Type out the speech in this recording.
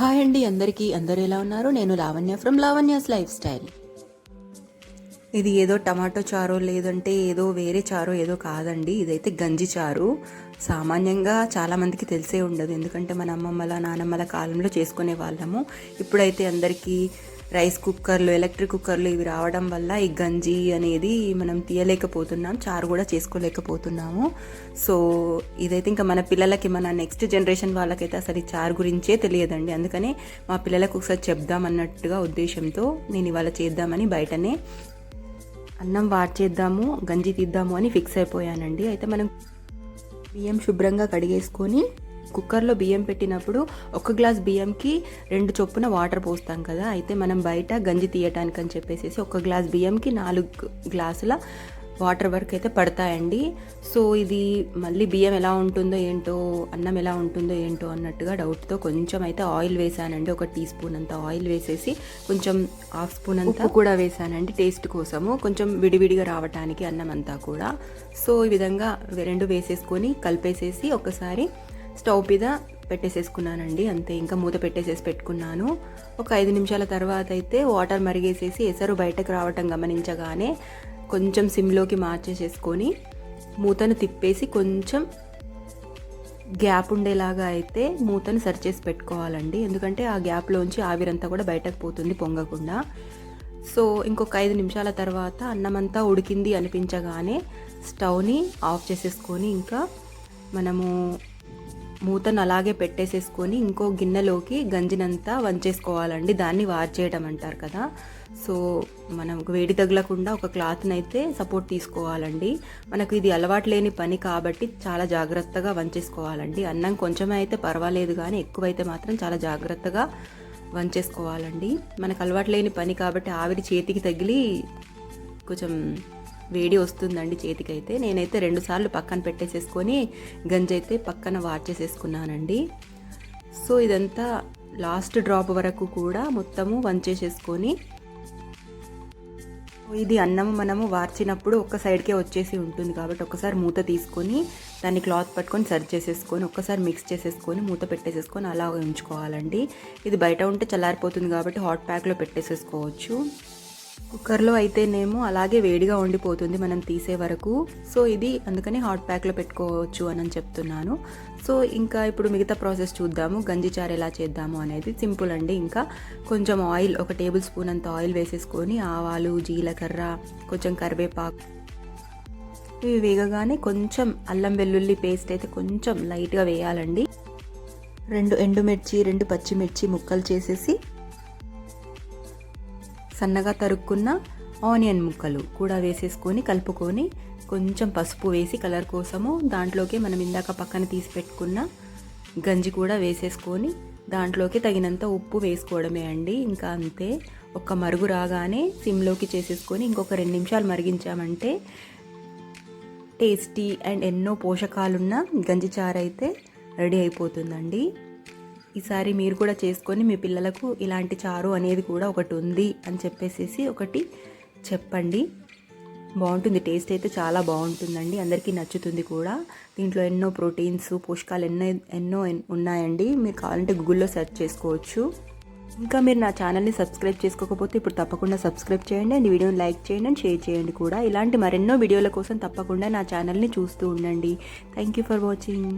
Hi అండి అందరికీ. అందరు ఎలా ఉన్నారు? నేను Lavanya from Lavanya's life style. ఇది ఏదో టమాటో చారో లేదంటే ఏదో వేరే చారో ఏదో కాదండి. ఇదైతే గంజి చారు. సామాన్యంగా చాలామందికి తెలిసే ఉండదు. ఎందుకంటే మన అమ్మమ్మల నానమ్మల కాలంలో చేసుకునే వాళ్ళము. ఇప్పుడైతే అందరికీ రైస్ కుక్కర్లు ఎలక్ట్రిక్ కుక్కర్లు ఇవి రావడం వల్ల ఈ గంజి అనేది మనం తీయలేకపోతున్నాం చారు కూడా చేసుకోలేకపోతున్నాము. సో ఇదైతే ఇంకా మన పిల్లలకి మన నెక్స్ట్ జనరేషన్ వాళ్ళకైతే అసలు ఈ చారు గురించే తెలియదండి. అందుకనే మా పిల్లలకు ఒకసారి చెప్దాం అన్నట్టుగా ఉద్దేశంతో నేను ఇవాళ చేద్దామని బయటనే అన్నం వాడ్చేద్దాము గంజి తీద్దాము అని ఫిక్స్ అయిపోయానండి. అయితే మనం బియ్యం శుభ్రంగా కడిగేసుకొని కుక్కర్లో బియ్యం పెట్టినప్పుడు ఒక గ్లాస్ బియ్యంకి రెండు చొప్పున వాటర్ పోస్తాం కదా అయితే మనం బయట గంజి తీయటానికి అని చెప్పేసి ఒక గ్లాస్ బియ్యంకి నాలుగు గ్లాసుల వాటర్ వరకు అయితే పడతాయండి. సో ఇది మళ్ళీ బియ్యం ఎలా ఉంటుందో ఏంటో అన్నం ఎలా ఉంటుందో ఏంటో అన్నట్టుగా డౌట్తో కొంచెం అయితే ఆయిల్ వేసానండి. ఒక టీ స్పూన్ అంత ఆయిల్ వేసేసి కొంచెం హాఫ్ స్పూన్ అంతా కూడా వేసానండి టేస్ట్ కోసము. కొంచెం విడివిడిగా రావటానికి అన్నం అంతా కూడా. సో ఈ విధంగా రెండు వేసేసుకొని కలిపేసేసి ఒకసారి స్టవ్ మీద పెట్టేసేసుకున్నానండి. అంతే ఇంకా మూత పెట్టేసేసి పెట్టుకున్నాను. ఒక ఐదు నిమిషాల తర్వాత అయితే వాటర్ మరిగేసేసి ఎసరు బయటకు రావటం గమనించగానే కొంచెం సిమ్లోకి మార్చేసేసుకొని మూతను తిప్పేసి కొంచెం గ్యాప్ ఉండేలాగా అయితే మూతను సరి చేసి పెట్టుకోవాలండి. ఎందుకంటే ఆ గ్యాప్లోంచి ఆవిరంతా కూడా బయటకు పోతుంది పొంగకుండా. సో ఇంకొక ఐదు నిమిషాల తర్వాత అన్నమంతా ఉడికింది అనిపించగానే స్టవ్ని ఆఫ్ చేసేసుకొని ఇంకా మనము మూతను అలాగే పెట్టేసేసుకొని ఇంకో గిన్నెలోకి గంజినంతా వంచేసుకోవాలండి. దాన్ని వార్చేయడం అంటారు కదా. సో మనం వేడి తగలకుండా ఒక క్లాత్ని అయితే సపోర్ట్ తీసుకోవాలండి. మనకు ఇది అలవాటు లేని పని కాబట్టి చాలా జాగ్రత్తగా వంచేసుకోవాలండి. అన్నం కొంచెమే అయితే పర్వాలేదు కానీ ఎక్కువైతే మాత్రం చాలా జాగ్రత్తగా వంచేసుకోవాలండి. మనకు అలవాటు లేని పని కాబట్టి ఆవిరి చేతికి తగిలి కొంచెం వేడి వస్తుందండి చేతికైతే. నేనైతే రెండు సార్లు పక్కన పెట్టేసేసుకొని గంజి అయితే పక్కన వాడ్చేసేసుకున్నానండి. సో ఇదంతా లాస్ట్ డ్రాప్ వరకు కూడా మొత్తము వంచేసేసుకొని ఇది అన్నం మనము వార్చినప్పుడు ఒక సైడ్కే వచ్చేసి ఉంటుంది కాబట్టి ఒకసారి మూత తీసుకొని దాన్ని క్లాత్ పట్టుకొని సర్వ్ చేసేసుకొని ఒక్కసారి మిక్స్ చేసేసుకొని మూత పెట్టేసేసుకొని అలా ఉంచుకోవాలండి. ఇది బయట ఉంటే చల్లారిపోతుంది కాబట్టి హాట్ ప్యాక్లో పెట్టేసేసుకోవచ్చు. కుక్కర్లో అయితేనేమో అలాగే వేడిగా ఉండిపోతుంది మనం తీసే వరకు. సో ఇది అందుకని హాట్ ప్యాక్లో పెట్టుకోవచ్చు అని చెప్తున్నాను. సో ఇంకా ఇప్పుడు మిగతా ప్రాసెస్ చూద్దాము. గంజి చారు ఎలా చేద్దాము అనేది సింపుల్ అండి. ఇంకా కొంచెం ఆయిల్ ఒక టేబుల్ స్పూన్ అంత ఆయిల్ వేసేసుకొని ఆవాలు జీలకర్ర కొంచెం కరివేపాకు. ఇవి వేగగానే కొంచెం అల్లం వెల్లుల్లి పేస్ట్ అయితే కొంచెం లైట్గా వేయాలండి. రెండు ఎండుమిర్చి రెండు పచ్చిమిర్చి ముక్కలు చేసేసి సన్నగా తరుక్కున్న ఆనియన్ ముక్కలు కూడా వేసేసుకొని కలుపుకొని కొంచెం పసుపు వేసి కలర్ కోసము దాంట్లోకి మనం ఇందాక పక్కన తీసి పెట్టుకున్న గంజి కూడా వేసేసుకొని దాంట్లోకి తగినంత ఉప్పు వేసుకోవడమే అండి. ఇంకా అంతే. ఒక మరుగు రాగానే సిమ్లోకి చేసేసుకొని ఇంకొక రెండు నిమిషాలు మరిగించామంటే టేస్టీ అండ్ ఎన్నో పోషకాలున్న గంజి చారు అయితే రెడీ అయిపోతుందండి. ఈసారి మీరు కూడా చేసుకొని మీ పిల్లలకు ఇలాంటి చారు అనేది కూడా ఒకటి ఉంది అని చెప్పేసి ఒకటి చెప్పండి. బాగుంటుంది. టేస్ట్ అయితే చాలా బాగుంటుందండి. అందరికీ నచ్చుతుంది కూడా. దీంట్లో ఎన్నో ప్రోటీన్స్ పోషకాలు ఎన్నో ఎన్నో ఉన్నాయండి. మీరు కావాలంటే గూగుల్లో సెర్చ్ చేసుకోవచ్చు. ఇంకా మీరు నా ఛానల్ని సబ్స్క్రైబ్ చేసుకోకపోతే ఇప్పుడు తప్పకుండా సబ్స్క్రైబ్ చేయండి. అండ్ వీడియోని లైక్ చేయండి అండ్ షేర్ చేయండి కూడా. ఇలాంటి మరెన్నో వీడియోల కోసం తప్పకుండా నా ఛానల్ని చూస్తూ ఉండండి. Thank you for watching.